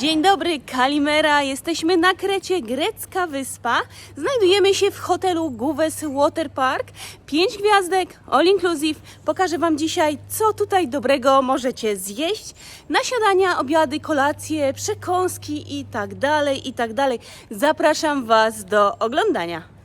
Dzień dobry, Kalimera. Jesteśmy na Krecie, grecka wyspa. Znajdujemy się w hotelu Guves Water Park. Pięć gwiazdek, all inclusive. Pokażę Wam dzisiaj, co tutaj dobrego możecie zjeść. Na śniadania, obiady, kolacje, przekąski i tak dalej, i tak dalej. Zapraszam Was do oglądania.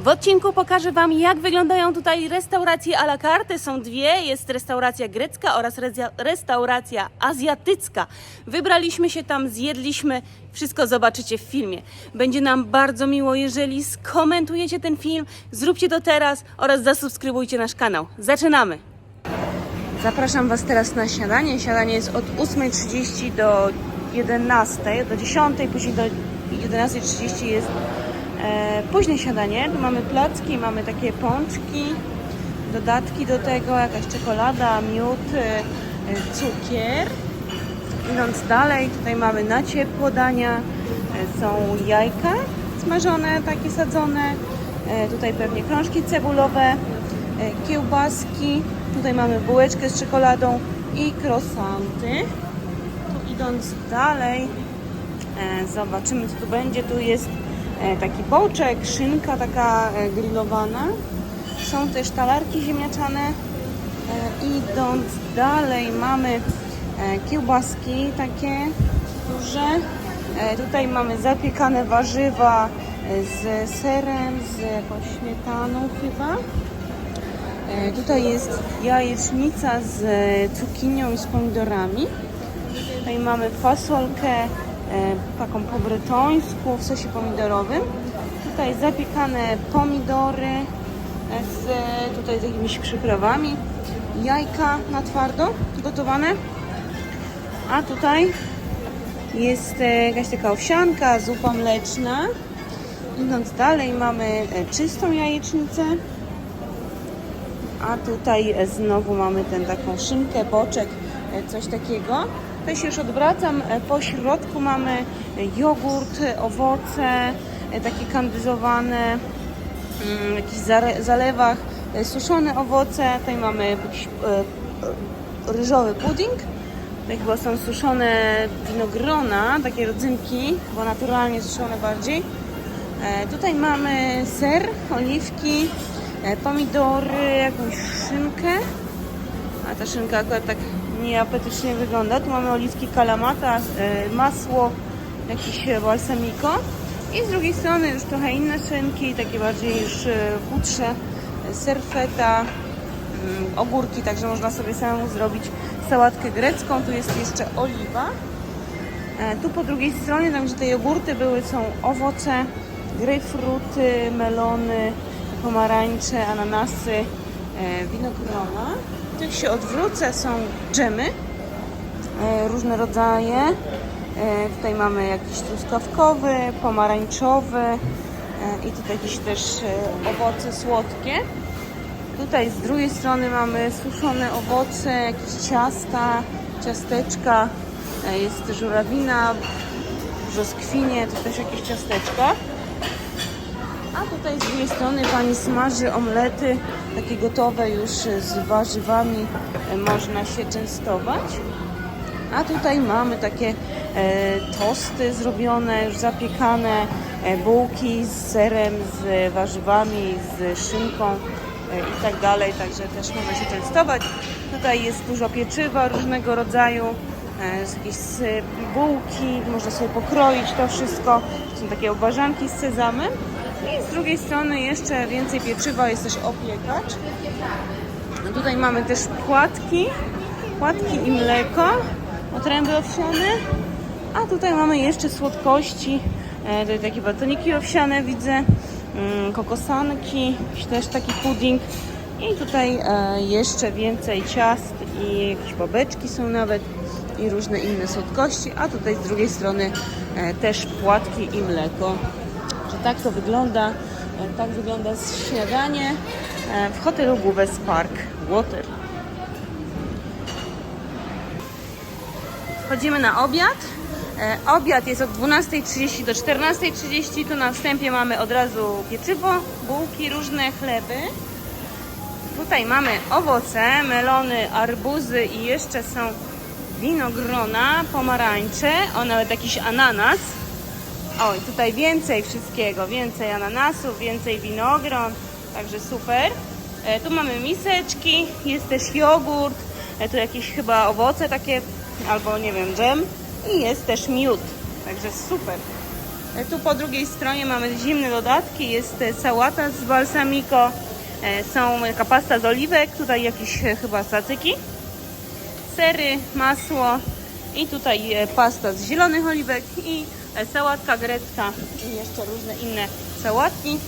W odcinku pokażę Wam, jak wyglądają tutaj restauracje à la carte. Są dwie, jest restauracja grecka oraz restauracja azjatycka. Wybraliśmy się tam, zjedliśmy, wszystko zobaczycie w filmie. Będzie nam bardzo miło, jeżeli skomentujecie ten film, zróbcie to teraz oraz zasubskrybujcie nasz kanał. Zaczynamy! Zapraszam Was teraz na śniadanie. Śniadanie jest od 8.30 do 11, do 10, później do 11.30 jest późne śniadanie. Tu mamy placki, mamy takie pączki, dodatki do tego, jakaś czekolada, miód, e, e, cukier. Idąc dalej, tutaj mamy na ciepło dania. E, Są jajka smażone, takie sadzone. E, Tutaj pewnie krążki cebulowe, e, kiełbaski. Tutaj mamy bułeczkę z czekoladą i croissanty. Tu idąc dalej, e, zobaczymy co tu będzie. Tu jest e, taki boczek, szynka taka e, grillowana. Są też talarki ziemniaczane. E, Idąc dalej mamy e, kiełbaski takie duże. E, Tutaj mamy zapiekane warzywa e, z serem, z jakąś śmietaną chyba. E, Tutaj jest jajecznica z e, cukinią i z pomidorami. Tutaj mamy fasolkę e, taką po bretońsku w sosie pomidorowym. Tutaj zapiekane pomidory e, z e, tutaj z jakimiś przyprawami. Jajka na twardo gotowane. A tutaj jest e, jakaś taka owsianka, zupa mleczna. Idąc dalej mamy e, czystą jajecznicę. A tutaj e, znowu mamy ten taką szynkę, boczek, e, coś takiego. Tutaj się już odwracam. E, Po środku mamy jogurt, owoce, e, takie kandyzowane, mm, w jakichś zalewach, e, suszone owoce. Tutaj mamy jakiś ryżowy pudding. Tutaj chyba są suszone winogrona, takie rodzynki, bo naturalnie suszone bardziej. Tutaj mamy ser, oliwki, pomidory, jakąś szynkę. A ta szynka akurat tak nieapetycznie wygląda. Tu mamy oliwki kalamata, e, masło, jakiś e, balsamico. I z drugiej strony już trochę inne szynki, takie bardziej już e, chudsze, e, serfeta, mm, ogórki, także można sobie samemu zrobić sałatkę grecką. Tu jest jeszcze oliwa. Tu po drugiej stronie, gdzie te jogurty były, są owoce, grejpfruty, melony, pomarańcze, ananasy, winogrona. Jak się odwrócę, są dżemy, e, różne rodzaje. E, Tutaj mamy jakiś truskawkowy, pomarańczowy e, i tutaj jakieś też owoce słodkie. Tutaj z drugiej strony mamy suszone owoce, jakieś ciasta, ciasteczka, jest żurawina, brzoskwinie, to też jakieś ciasteczka. A tutaj z drugiej strony pani smaży omlety, takie gotowe już z warzywami, e, można się częstować. A tutaj mamy takie e, tosty zrobione, już zapiekane, e, bułki z serem, z warzywami, z szynką i tak dalej, także też można się częstować. Tutaj jest dużo pieczywa różnego rodzaju, jakieś bułki, można sobie pokroić to wszystko. Są takie obwarzanki z sezamem. I z drugiej strony jeszcze więcej pieczywa, jest też opiekacz. No tutaj mamy też płatki, płatki i mleko, otręby owsiane. A tutaj mamy jeszcze słodkości, e, tutaj takie batoniki owsiane widzę, mm, kokosanki, też taki pudding. I tutaj e, jeszcze więcej ciast i jakieś babeczki są nawet i różne inne słodkości. A tutaj z drugiej strony e, też płatki i mleko. Że tak to wygląda. E, Tak wygląda śniadanie e, w hotelu Guves Park Water. Wchodzimy na obiad. E, Obiad jest od 12.30 do 14.30. Tu na wstępie mamy od razu pieczywo, bułki, różne chleby. Tutaj mamy owoce, melony, arbuzy i jeszcze są winogrona, pomarańcze, o nawet jakiś ananas. O, i tutaj więcej wszystkiego, więcej ananasów, więcej winogron, także super. E, tu mamy miseczki, jest też jogurt, e, tu jakieś chyba owoce takie, albo nie wiem, dżem i jest też miód, także super. E, Tu po drugiej stronie mamy zimne dodatki, jest e, sałata z balsamico, e, są jaka pasta z oliwek, tutaj jakieś e, chyba sacyki, sery, masło i tutaj e, pasta z zielonych oliwek i sałatka grecka i jeszcze różne inne sałatki.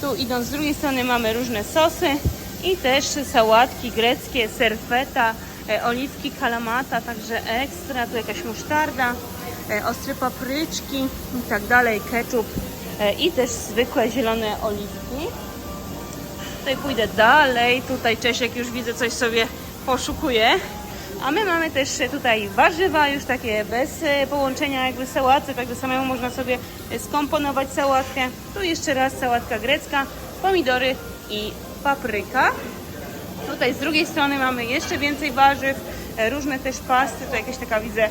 Tu idąc z drugiej strony mamy różne sosy i też sałatki greckie, serfeta, e, oliwki kalamata, także ekstra, tu jakaś musztarda, e, ostre papryczki i tak dalej, ketchup e, i też zwykłe zielone oliwki. Tutaj pójdę dalej. Tutaj Czesiek już widzę coś sobie poszukuje. A my mamy też tutaj warzywa, już takie bez e, połączenia jakby sałaty, także samemu można sobie skomponować sałatkę. Tu jeszcze raz sałatka grecka, pomidory i papryka. Tutaj z drugiej strony mamy jeszcze więcej warzyw, e, różne też pasty, to jakaś taka widzę e,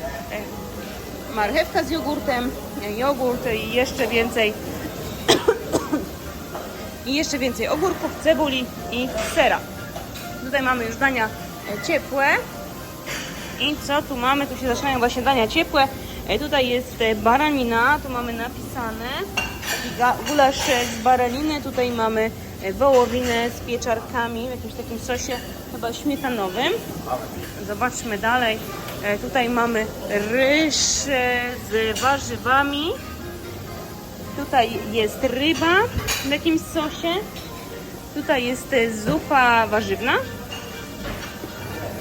marchewka z jogurtem, jogurt i jeszcze więcej i jeszcze więcej ogórków, cebuli i sera. Tutaj mamy już dania ciepłe. I co tu mamy? Tu się zaczynają właśnie dania ciepłe. E, Tutaj jest e, baranina, tu mamy napisane. Gulasz e, z baraniny. Tutaj mamy wołowinę z pieczarkami w jakimś takim sosie chyba śmietanowym. Zobaczmy dalej. Tutaj mamy ryż z warzywami. Tutaj jest ryba w jakimś sosie. Tutaj jest zupa warzywna.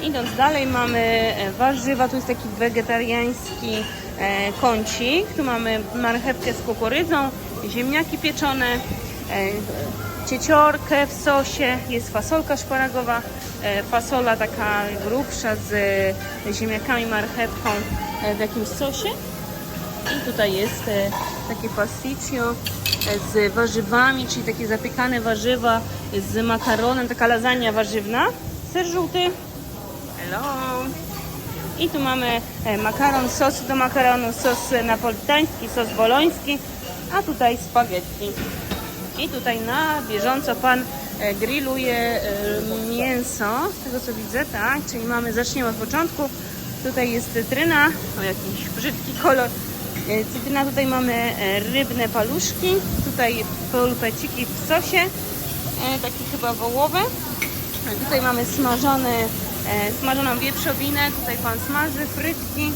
Idąc dalej mamy e, warzywa, tu jest taki wegetariański e, kącik. Tu mamy marchewkę z kukurydzą, ziemniaki pieczone, e, cieciorkę w sosie, jest fasolka szparagowa, fasola taka grubsza z ziemniakami, marchewką w jakimś sosie. I tutaj jest takie pasticcio z warzywami, czyli takie zapiekane warzywa z makaronem, taka lasagna warzywna. Ser żółty. Hello. I tu mamy e, makaron, sos do makaronu, sos napolitański, sos boloński, a tutaj spaghetti. I tutaj na bieżąco pan e, grilluje e, mięso, z tego co widzę, tak? Czyli mamy, zaczniemy od początku. Tutaj jest cytryna, o jakiś brzydki kolor. Cytryna, tutaj mamy rybne paluszki, tutaj polpeciki w sosie, takie chyba wołowe. A Tutaj mamy smażony, smażoną wieprzowinę, tutaj pan smaży, frytki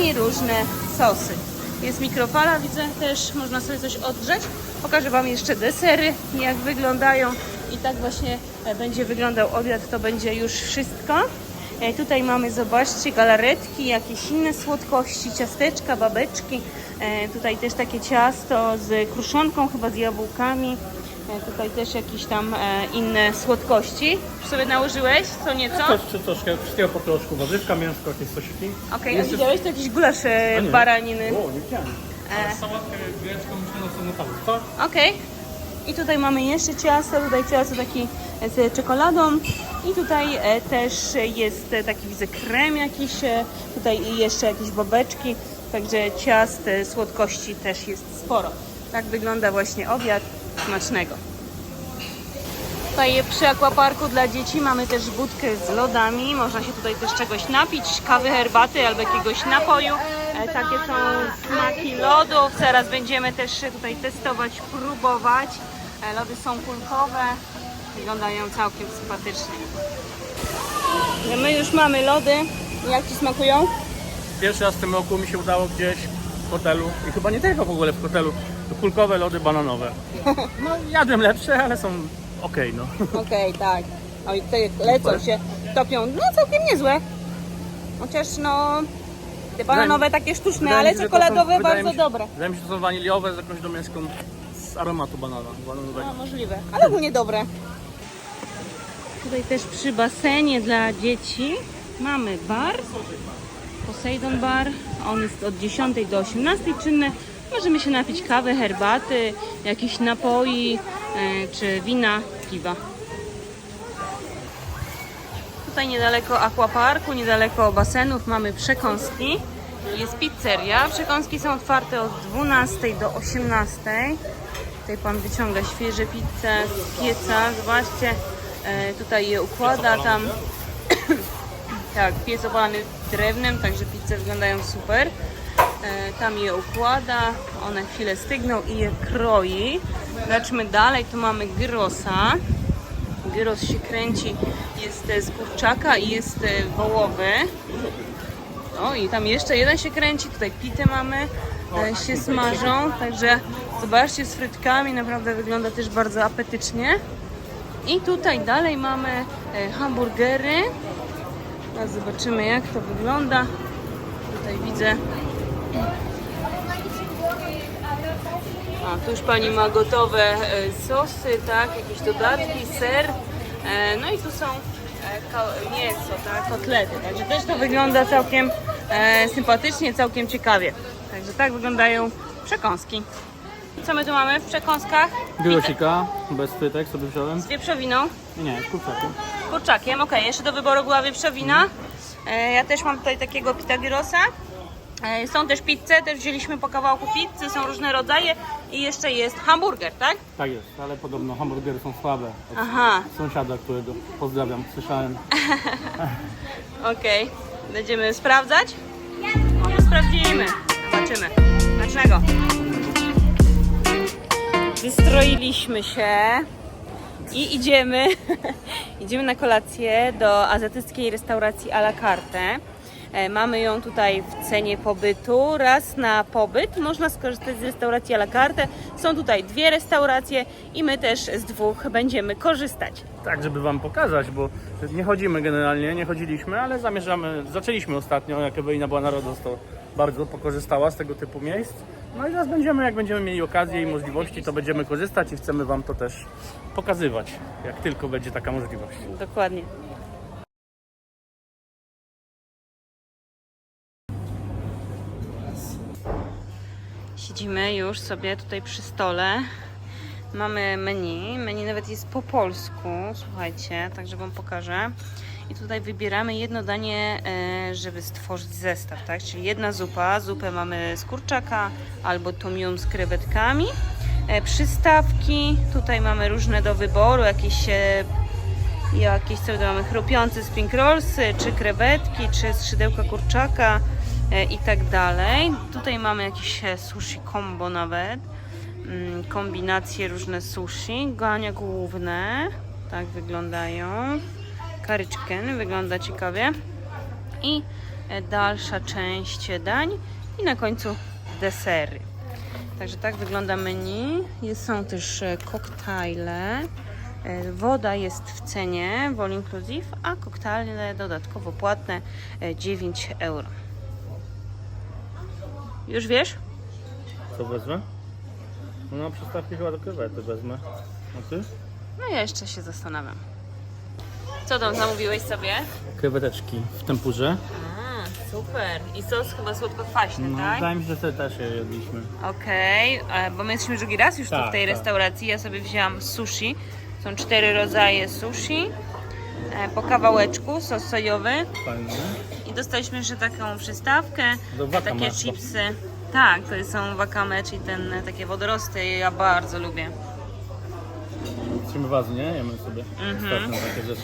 i różne sosy. Jest mikrofala, widzę też, można sobie coś odgrzeć. Pokażę Wam jeszcze desery, jak wyglądają i tak właśnie e, będzie wyglądał obiad, to będzie już wszystko. E, Tutaj mamy, zobaczcie, galaretki, jakieś inne słodkości, ciasteczka, babeczki. E, Tutaj też takie ciasto z kruszonką, chyba z jabłkami. E, Tutaj też jakieś tam e, inne słodkości. Już sobie nałożyłeś co nieco? Też czy troszkę, wszystkiego po troszku. Warzywka, mięsko, jakieś sosiki. Okej, a Jest widziałeś to jakiś gulasz e, A nie. baraniny? O, nie widziałem. Ale sałatkę grecką myślę na co na co? Okej. I tutaj mamy jeszcze ciasto, tutaj ciasto taki z czekoladą i tutaj e, też jest e, taki widzę krem jakiś, e, tutaj jeszcze jakieś babeczki, także ciast, e, słodkości też jest sporo. Tak wygląda właśnie obiad smacznego. Tutaj przy akwaparku dla dzieci mamy też budkę z lodami. Można się tutaj też czegoś napić, kawy, herbaty albo jakiegoś napoju. E, Takie są smaki lodów. Zaraz będziemy też tutaj testować, próbować. E, Lody są kulkowe. Wyglądają całkiem sympatycznie. My już mamy lody. Jak Ci smakują? Pierwszy raz w tym roku mi się udało gdzieś w hotelu i chyba nie tylko w ogóle w hotelu, to kulkowe lody bananowe. No jadłem lepsze, ale są okej no. Okej, tak. Oj, tutaj lecą się, topią. No całkiem niezłe. Chociaż no... Te bananowe takie sztuczne, Wydaje ale się, że to czekoladowe są- wydaje bardzo mi się- dobre. Wydaje mi się, że to są waniliowe z jakąś domieszką z aromatu banana. bananowego. No, możliwe, ale ogólnie dobre. Tutaj też przy basenie dla dzieci mamy bar, Poseidon Bar. On jest od 10 do 18 czynny. Możemy się napić kawy, herbaty, jakichś napoi, e, czy wina, piwa. tutaj niedaleko aquaparku, niedaleko basenów mamy przekąski. Jest pizzeria. Przekąski są otwarte od 12 do 18. Tutaj pan wyciąga świeże pizze z pieca. Zobaczcie, e, tutaj je układa tam. tak, piec drewnem, także pizze wyglądają super. E, tam je układa, one chwilę stygną i je kroi. Zobaczmy dalej, tu mamy gyrosa. Gyros się kręci, jest e, z kurczaka i jest e, wołowy. O i tam jeszcze jeden się kręci, tutaj pity mamy, się smażą, także zobaczcie z frytkami, naprawdę wygląda też bardzo apetycznie. I tutaj dalej mamy hamburgery. Zobaczymy jak to wygląda. Tutaj widzę. A tu już pani ma gotowe e, sosy, tak, jakieś dodatki, ser. E, No i tu są e, mięso, tak, kotlety. Także też to wygląda całkiem sympatycznie, całkiem ciekawie. Także tak wyglądają przekąski. Co my tu mamy w przekąskach? Grosika, bez frytek sobie wziąłem. Z wieprzowiną. Nie, z kurczakiem. kurczakiem. Ok, jeszcze do wyboru była wieprzowina. E, ja też mam tutaj takiego pitagyrosa. E, są też pizze, też wzięliśmy po kawałku pizzy, są różne rodzaje i jeszcze jest hamburger, tak? Tak jest, ale podobno hamburgery są słabe. Od Aha, sąsiada, którego pozdrawiam, słyszałem. okej. Będziemy sprawdzać? Może sprawdzimy. Zobaczymy. Dlaczego? Wystroiliśmy się i idziemy, idziemy na kolację do azjatyckiej restauracji à la carte. E, Mamy ją tutaj w cenie pobytu. Raz na pobyt można skorzystać z restauracji à la carte. Są tutaj dwie restauracje i my też z dwóch będziemy korzystać. Tak, żeby wam pokazać, bo nie chodzimy generalnie, nie chodziliśmy, ale zamierzamy, zaczęliśmy ostatnio, jak Ewelina była na RODOS, to bardzo pokorzystała z tego typu miejsc. No i teraz będziemy, jak będziemy mieli okazję i możliwości, to będziemy korzystać i chcemy wam to też pokazywać, jak tylko będzie taka możliwość. Dokładnie. Siedzimy już sobie tutaj przy stole. Mamy menu. Menu nawet jest po polsku, słuchajcie, także Wam pokażę. I tutaj wybieramy jedno danie, e, żeby stworzyć zestaw, tak? Czyli jedna zupa. Zupę mamy z kurczaka albo tom yum z krewetkami. E, Przystawki. Tutaj mamy różne do wyboru, jakieś jakieś co mamy chrupiące spring rollsy, czy krewetki, czy skrzydełka kurczaka i tak dalej. Tutaj mamy jakieś e, sushi combo nawet. Mm, Kombinacje różne sushi, dania główne, tak wyglądają. Curry chicken wygląda ciekawie. I e, dalsza część dań i na końcu desery. Także tak wygląda menu. Jest, są też e, koktajle. E, Woda jest w cenie Vol Inclusive, a koktajle dodatkowo płatne e, 9 euro. Już wiesz? Co wezmę? No na przystawki chyba do krewety wezmę. A ty? No ja jeszcze się zastanawiam. Co tam zamówiłeś sobie? Kreweteczki w tempurze. A, super. I sos chyba słodko-kwaśny, No, tak? wydaje mi się, że te też je jedliśmy. Okej, e, bo my jesteśmy drugi raz już tu Tak, w tej tak. restauracji. Ja sobie wzięłam sushi. Są cztery rodzaje sushi. E, Po kawałeczku, sos sojowy. Fajne. Dostaliśmy jeszcze taką przystawkę. Takie chipsy. Tak, to są wakame, czyli ten, e, takie wodorosty. Ja bardzo lubię. Trzymamy wazy, nie? Jemy sobie. Ostatnio takie rzeczy.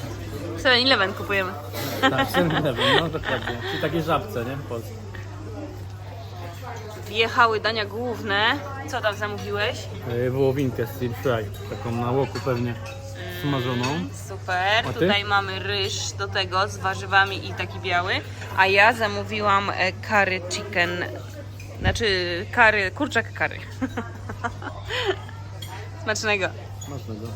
W 7-Eleven kupujemy. Tak, seven no dokładnie. Czyli takie żabce, nie? Polskie. Wjechały dania główne. Co tam zamówiłeś? E, Wołowinkę stir fry, taką na łoku pewnie smażoną. Super. A ty? Tutaj mamy ryż do tego z warzywami i taki biały. A ja zamówiłam e, curry chicken. Znaczy curry, kurczak curry. Smacznego. Smacznego.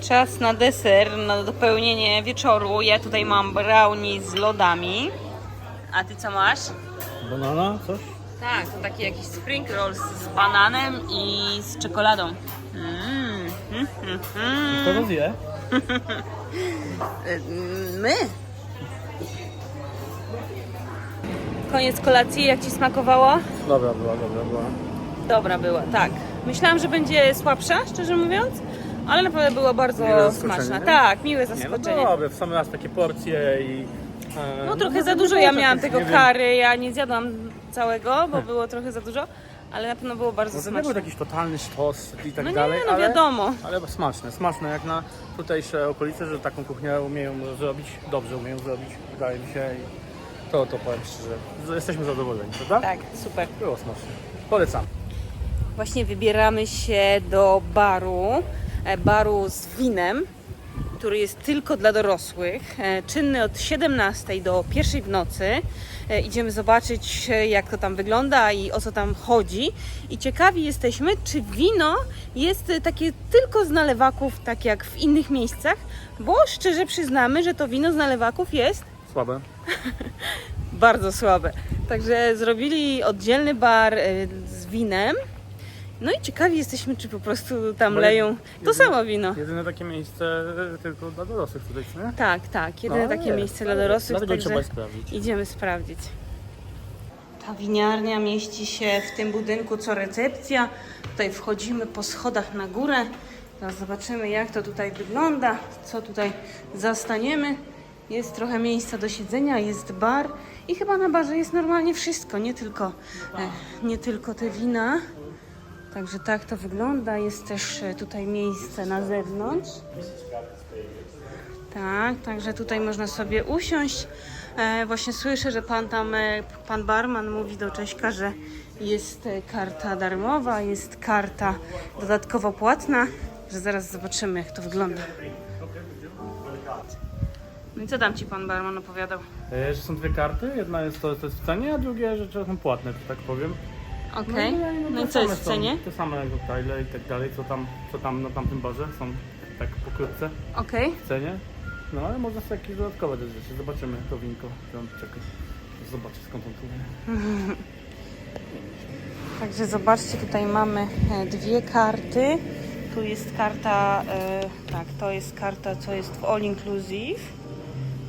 Czas na deser, na dopełnienie wieczoru. Ja tutaj mam brownie z lodami. A ty co masz? Banana, coś? Tak, to taki jakiś spring rolls z bananem i z czekoladą. Mm. Kto to zje? Y, My. Koniec kolacji, jak Ci smakowało? Dobra była, dobra była. Dobra była, tak. Myślałam, że będzie słabsza, szczerze mówiąc, ale naprawdę było bardzo Miłe zaskoczenie, smaczne. nie? Tak, miłe Nie, no zaskoczenie. dobre, w sam raz takie porcje i... e, No trochę no, za no, dużo no, ja miałam tego wiem. kary, ja nie zjadłam całego, bo było trochę za dużo, ale na pewno było bardzo Może nie był smaczne. jakiś totalny sztos i tak No nie, dalej, no ale, wiadomo. ale smaczne, smaczne jak na tutejsze okolice, że taką kuchnię umieją zrobić, dobrze umieją zrobić, wydaje mi się i to, to powiem szczerze, że jesteśmy zadowoleni, prawda? Tak, super. Było smaczne. Polecam. Właśnie wybieramy się do baru, e, baru z winem, który jest tylko dla dorosłych, e, czynny od 17 do 1 w nocy. E, Idziemy zobaczyć, e, jak to tam wygląda i o co tam chodzi. I ciekawi jesteśmy, czy wino jest takie tylko z nalewaków, tak jak w innych miejscach, bo szczerze przyznamy, że to wino z nalewaków jest Słabe. bardzo słabe. Także zrobili oddzielny bar z winem. No i ciekawi jesteśmy, czy po prostu tam Bo leją to jedyne- samo wino. Jedyne takie miejsce e, tylko dla dorosłych tutaj, nie? Tak, tak, jedyne No, takie jest. miejsce dla dorosłych, Dlatego trzeba sprawdzić. idziemy sprawdzić. Ta winiarnia mieści się w tym budynku co recepcja. Tutaj wchodzimy po schodach na górę. Teraz zobaczymy jak to tutaj wygląda, co tutaj zastaniemy. Jest trochę miejsca do siedzenia, jest bar i chyba na barze jest normalnie wszystko, nie tylko, e, nie tylko te wina. Także tak to wygląda. Jest też e, tutaj miejsce na zewnątrz. Tak, także tutaj można sobie usiąść. E, właśnie słyszę, że pan tam, e, pan barman mówi do Cześka, że jest e, karta darmowa, jest karta dodatkowo płatna, że zaraz zobaczymy jak to wygląda. No i co tam ci pan barman opowiadał? E, Że są dwie karty, jedna jest to, to jest w cenie, a drugie, że są płatne, że tak powiem. Okej, no i te co same jest w są, cenie? Te same koktajle i tak dalej, co tam, co tam na tamtym barze są tak pokrótce Okej, w cenie. No ale można sobie jakieś dodatkowe też rzeczy. Zobaczymy to winko. Tam czekaj. Zobaczę skąd on tu Także zobaczcie, tutaj mamy e, dwie karty. Tu jest karta, e, tak, to jest karta, co jest w All Inclusive.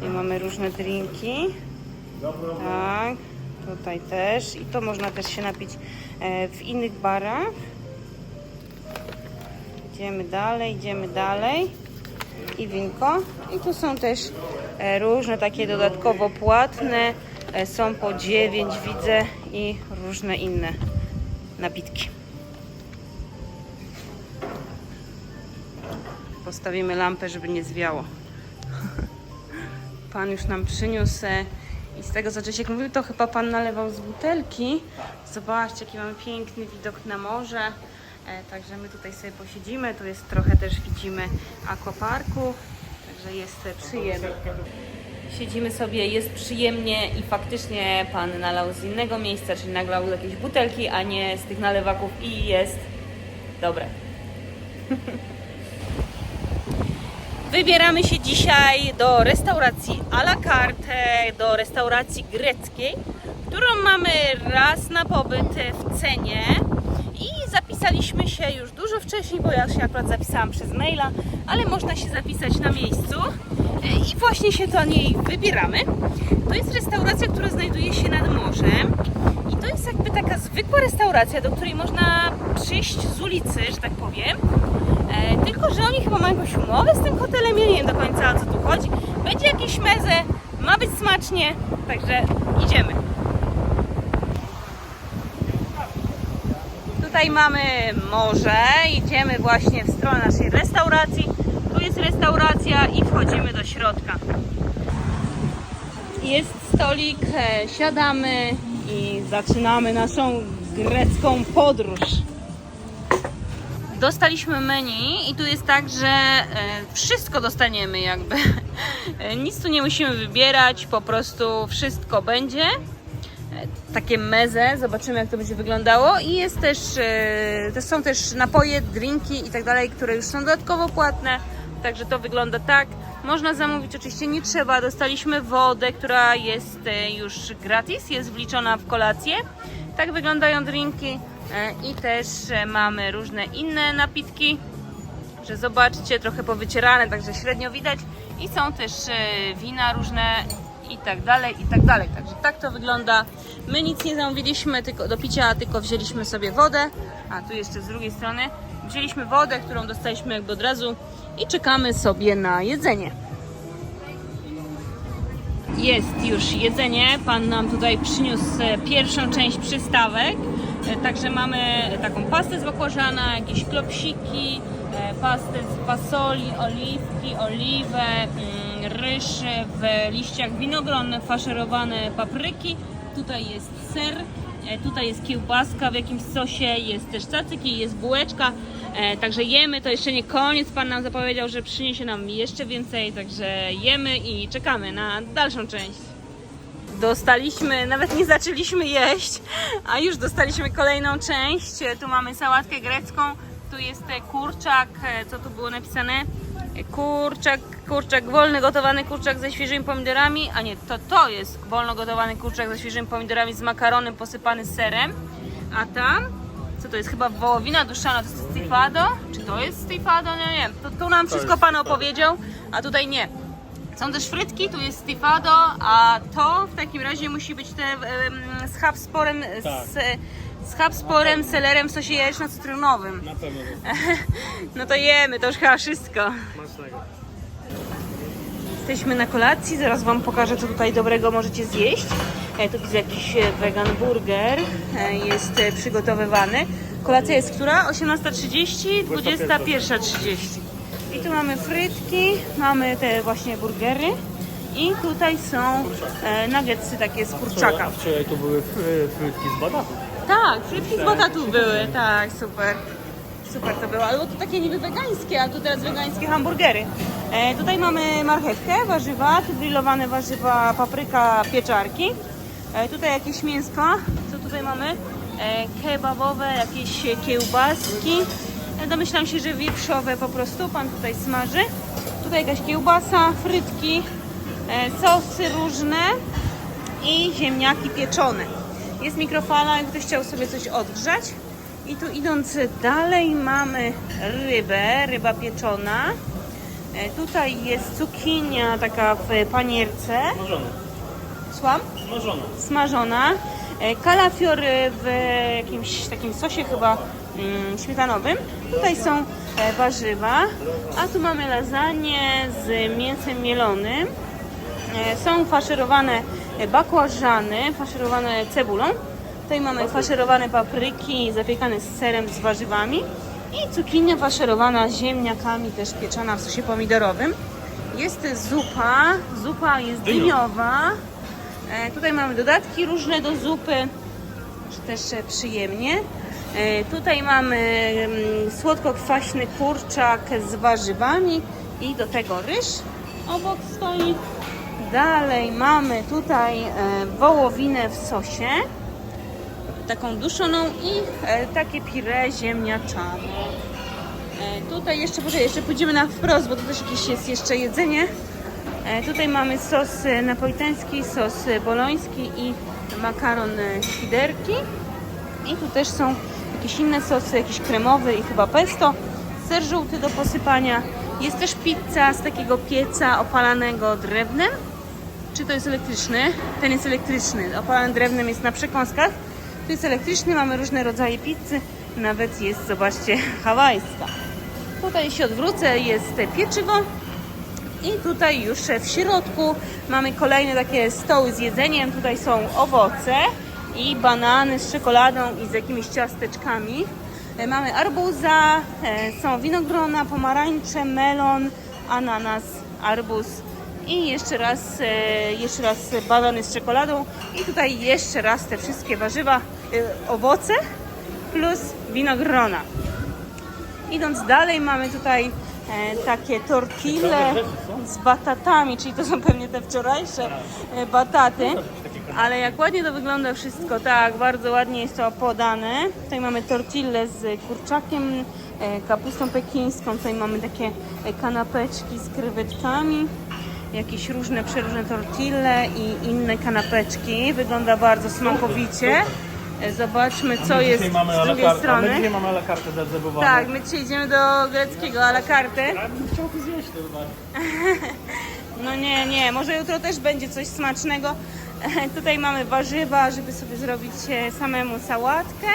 I mamy różne drinki. Tak, tutaj też. I to można też się napić e, w innych barach. Idziemy dalej, idziemy dalej. I winko. I tu są też e, różne takie dodatkowo płatne. E, Są po 9 widzę i różne inne napitki. Postawimy lampę, żeby nie zwiało. Pan już nam przyniósł i z tego co Czesiek mówił, to chyba pan nalewał z butelki. Zobaczcie, jaki mamy piękny widok na morze. E, Także my tutaj sobie posiedzimy. Tu jest trochę też widzimy aquaparku. Także jest e, przyjemnie. Siedzimy sobie, jest przyjemnie i faktycznie pan nalał z innego miejsca, czyli naglał jakieś butelki, a nie z tych nalewaków i jest dobre. Wybieramy się dzisiaj do restauracji à la carte, do restauracji greckiej, którą mamy raz na pobyt w cenie. I zapisaliśmy się już dużo wcześniej, bo ja się akurat zapisałam przez maila, ale można się zapisać na miejscu. I właśnie się do niej wybieramy. To jest restauracja, która znajduje się nad morzem to jest jakby taka zwykła restauracja, do której można przyjść z ulicy, że tak powiem. E, tylko, że oni chyba mają jakąś umowę z tym hotelem, ja nie wiem do końca o co tu chodzi. Będzie jakieś meze, ma być smacznie, także idziemy. Tutaj mamy morze, idziemy właśnie w stronę naszej restauracji. Tu jest restauracja i wchodzimy do środka. Jest stolik, e, siadamy i zaczynamy naszą grecką podróż. Dostaliśmy menu i tu jest tak, że e, wszystko dostaniemy jakby. E, Nic tu nie musimy wybierać, po prostu wszystko będzie. E, Takie meze, zobaczymy jak to będzie wyglądało i jest też, to są też napoje, drinki i tak dalej, które już są dodatkowo płatne, także to wygląda tak. Można zamówić, oczywiście nie trzeba, dostaliśmy wodę, która jest e, już gratis, jest wliczona w kolację. Tak wyglądają drinki e, i też e, mamy różne inne napitki że zobaczcie, trochę powycierane, także średnio widać. I są też wina różne i tak dalej, i tak dalej. Także tak to wygląda. My nic nie zamówiliśmy tylko do picia, tylko wzięliśmy sobie wodę. A tu jeszcze z drugiej strony wzięliśmy wodę, którą dostaliśmy jakby od razu i czekamy sobie na jedzenie. Jest już jedzenie. Pan nam tutaj przyniósł e, pierwszą część przystawek. E, Także mamy taką pastę z bakłażana, jakieś klopsiki, e, pastę z fasoli, oliwki, oliwę, mm, ryż w liściach winogron, faszerowane papryki. Tutaj jest ser, tutaj jest kiełbaska w jakimś sosie, jest też cacyk i jest bułeczka. E, Także jemy, to jeszcze nie koniec. Pan nam zapowiedział, że przyniesie nam jeszcze więcej, także jemy i czekamy na dalszą część. Dostaliśmy, nawet nie zaczęliśmy jeść, a już dostaliśmy kolejną część. Tu mamy sałatkę grecką, tu jest kurczak, e, co tu było napisane? Kurczak, kurczak wolny, gotowany kurczak ze świeżymi pomidorami, a nie, to to jest wolno gotowany kurczak ze świeżymi pomidorami z makaronem posypany serem, a tam, to jest, chyba wołowina duszana, to jest stifado? Czy to jest stifado? Nie, nie, to, tu nam wszystko Pan opowiedział, a tutaj nie. Są też frytki, tu jest stifado, a to w takim razie musi być te em, z habsporem, Tak. z, z habsporem, selerem w sosie jajeczno-cytrynowym. Na pewno. No to jemy, to już chyba wszystko. Smacznego. Jesteśmy na kolacji, zaraz Wam pokażę, co tutaj dobrego możecie zjeść. E, tu widzę jakiś e, vegan burger, e, jest e, przygotowywany. Kolacja jest która? 18.30, 21.30. I tu mamy frytki, mamy te właśnie burgery i tutaj są e, nuggetsy takie z kurczaka. Wczoraj, wczoraj tu były fry- frytki z badatu. Tak, frytki z batatów były, tak, super. Super to było, ale to takie niby wegańskie, a tu teraz wegańskie hamburgery. E, tutaj mamy marchewkę, warzywa, tu grillowane warzywa, papryka, pieczarki. E, tutaj jakieś mięsko, co tutaj mamy? E, kebabowe, jakieś kiełbaski. E, domyślam się, że wieprzowe po prostu, pan tutaj smaży. Tutaj jakaś kiełbasa, frytki, e, sosy różne i ziemniaki pieczone. Jest mikrofala, jak ktoś chciał sobie coś odgrzać. I tu idąc dalej mamy rybę, ryba pieczona. E, Tutaj jest cukinia taka w panierce. Smażone. Słucham? Smażone. Smażona. E, Kalafior w jakimś takim sosie chyba mm, śmietanowym. Tutaj są e, warzywa, a tu mamy lasagne z mięsem mielonym. E, Są faszerowane bakłażany, faszerowane cebulą. Tutaj mamy faszerowane papryki zapiekane z serem, z warzywami. I cukinia faszerowana ziemniakami, też pieczona w sosie pomidorowym. Jest zupa, zupa jest Dyniowa. E, Tutaj mamy dodatki różne do zupy, też e, przyjemnie. E, Tutaj mamy mm, słodko-kwaśny kurczak z warzywami i do tego ryż obok stoi. Dalej mamy tutaj wołowinę w sosie, taką duszoną i takie pire ziemniaczane. Tutaj jeszcze, poczekaj, jeszcze pójdziemy na wprost, bo tu też jakieś jest jeszcze jedzenie. E, Tutaj mamy sos e, napolitański, sos e, boloński i makaron świderki. I tu też są jakieś inne sosy, jakiś kremowy i chyba pesto. Ser żółty do posypania. Jest też pizza z takiego pieca opalanego drewnem. Czy to jest elektryczny? Ten jest elektryczny. Opalany drewnem jest na przekąskach. Tu jest elektryczny, mamy różne rodzaje pizzy. Nawet jest, zobaczcie, hawajska. Tutaj się odwrócę, jest pieczywo. I tutaj już w środku mamy kolejne takie stoły z jedzeniem. Tutaj są owoce i banany z czekoladą i z jakimiś ciasteczkami. E, Mamy arbuza, e, są winogrona, pomarańcze, melon, ananas, arbuz i jeszcze raz, e, jeszcze raz banany z czekoladą i tutaj jeszcze raz te wszystkie warzywa, owoce plus winogrona. Idąc dalej mamy tutaj takie tortille z batatami, czyli to są pewnie te wczorajsze e, bataty. Ale jak ładnie to wygląda wszystko, tak, bardzo ładnie jest to podane. Tutaj mamy tortille z kurczakiem, e, kapustą pekińską, tutaj mamy takie e, kanapeczki z krewetkami, jakieś różne, przeróżne tortille i inne kanapeczki. Wygląda bardzo smakowicie. E, Zobaczmy, co jest z drugiej A my strony. dzisiaj mamy la carte zarezerwowane. Tak, my dzisiaj idziemy do greckiego à la carte. Ja bym chciał to zjeść to chyba. No nie, nie, może jutro też będzie coś smacznego. Tutaj mamy warzywa, żeby sobie zrobić e, samemu sałatkę.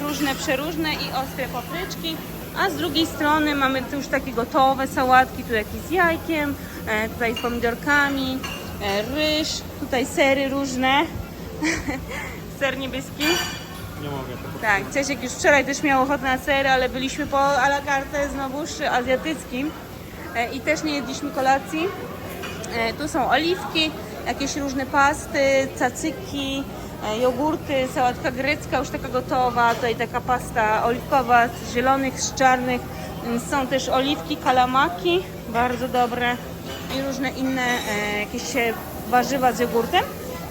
różne, przeróżne i ostre papryczki. A z drugiej strony mamy tu już takie gotowe sałatki, tu jakieś z jajkiem, e, tutaj z pomidorkami, ryż, tutaj sery różne. Ser niebieski. Nie mogę. Tak, Ciesiek już wczoraj też miał ochotę na sery, ale byliśmy po a la carte znowuż azjatyckim e, i też nie jedliśmy kolacji. E, Tu są oliwki, jakieś różne pasty, cacyki, e, jogurty, sałatka grecka już taka gotowa, tutaj taka pasta oliwkowa z zielonych, z czarnych. Mm, Są też oliwki, kalamaki, bardzo dobre i różne inne jakieś warzywa z jogurtem.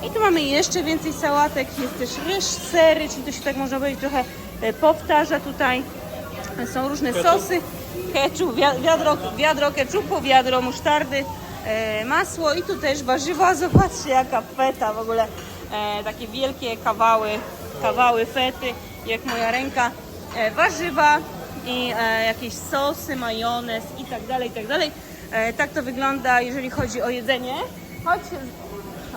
I tu mamy jeszcze więcej sałatek, jest też ryż, sery, czyli to się tak można powiedzieć trochę e, powtarza tutaj. Są różne sosy, keczup, wi- wiadro, wiadro keczupu, wiadro musztardy, e, masło i tu też warzywa. Zobaczcie jaka feta w ogóle, e, takie wielkie kawały, kawały fety, jak moja ręka. Warzywa i jakieś sosy, majonez i tak dalej, i tak dalej. Tak to wygląda, jeżeli chodzi o jedzenie. Chodź,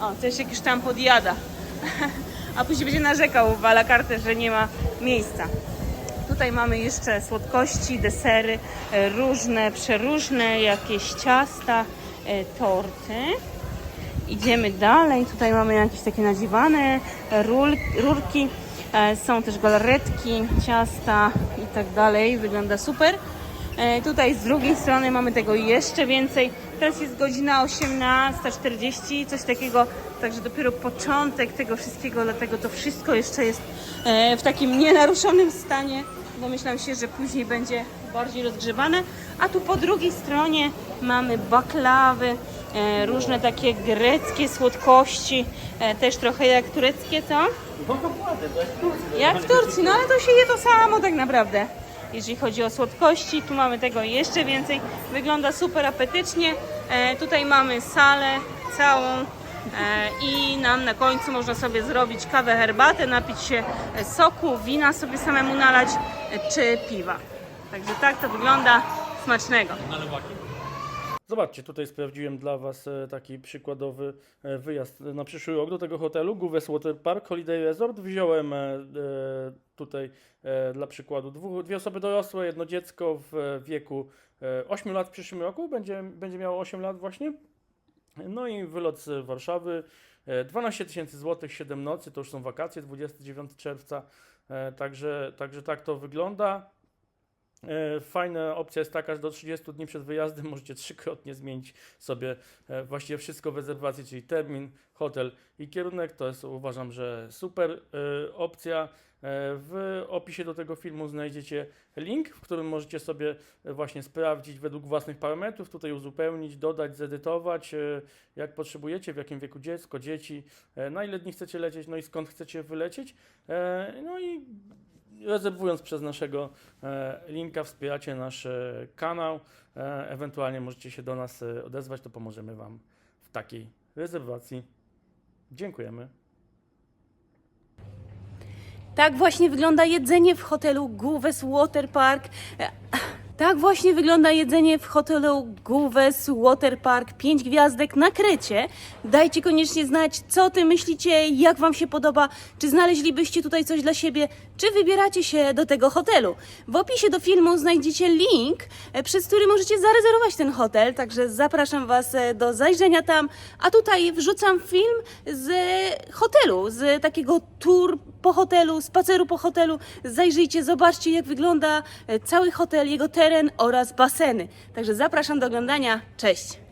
o, coś jakiś tam podjada. A później będzie narzekał w a la carte, że nie ma miejsca. Tutaj mamy jeszcze słodkości, desery, e, różne, przeróżne, jakieś ciasta, e, torty. Idziemy dalej. Tutaj mamy jakieś takie nadziwane ról, rurki. E, Są też galaretki, ciasta i tak dalej. Wygląda super. E, Tutaj z drugiej strony mamy tego jeszcze więcej. Teraz jest godzina 18.40, coś takiego, także dopiero początek tego wszystkiego, dlatego to wszystko jeszcze jest e, w takim nienaruszonym stanie. Domyślam się, że później będzie bardziej rozgrzewane. A tu po drugiej stronie mamy baklawy, e, różne takie greckie słodkości, też trochę jak tureckie, co? Jak w Turcji, no ale to się je to samo tak naprawdę. Jeżeli chodzi o słodkości, tu mamy tego jeszcze więcej. Wygląda super apetycznie. E, tutaj mamy salę całą e, i nam na końcu można sobie zrobić kawę, herbatę, napić się soku, wina sobie samemu nalać e, czy piwa. Także tak to wygląda. Smacznego. Zobaczcie, tutaj sprawdziłem dla Was e, taki przykładowy e, wyjazd na przyszły rok do tego hotelu. Guves Water Park Holiday Resort. Wziąłem e, tutaj dla przykładu dwóch, dwie osoby dorosłe, jedno dziecko w wieku e, 8 lat w przyszłym roku. Będzie, będzie miało 8 lat właśnie. No i wylot z Warszawy. E, 12 tysięcy złotych, 7 nocy, to już są wakacje, 29 czerwca. Także, także tak to wygląda. E, Fajna opcja jest taka, że do 30 dni przed wyjazdem możecie trzykrotnie zmienić sobie e, właściwie wszystko w rezerwacji, czyli termin, hotel i kierunek. To jest uważam, że super e, opcja. W opisie do tego filmu znajdziecie link, w którym możecie sobie właśnie sprawdzić według własnych parametrów, tutaj uzupełnić, dodać, zedytować, jak potrzebujecie, w jakim wieku dziecko, dzieci, na ile dni chcecie lecieć, no i skąd chcecie wylecieć. No i rezerwując przez naszego e, linka wspieracie nasz e, kanał. E, ewentualnie możecie się do nas odezwać, to pomożemy Wam w takiej rezerwacji. Dziękujemy. Tak właśnie wygląda jedzenie w hotelu Guves Water Park. Tak właśnie wygląda jedzenie w hotelu Guves Water Park 5 gwiazdek na Krecie. Dajcie koniecznie znać, co ty myślicie, jak wam się podoba, czy znaleźlibyście tutaj coś dla siebie, czy wybieracie się do tego hotelu. W opisie do filmu znajdziecie link, e, przez który możecie zarezerwować ten hotel, także zapraszam was e, do zajrzenia tam. A tutaj wrzucam film z hotelu, z takiego tour po hotelu, spaceru po hotelu. Zajrzyjcie, zobaczcie jak wygląda e, cały hotel, jego teren oraz baseny. Także zapraszam do oglądania. Cześć!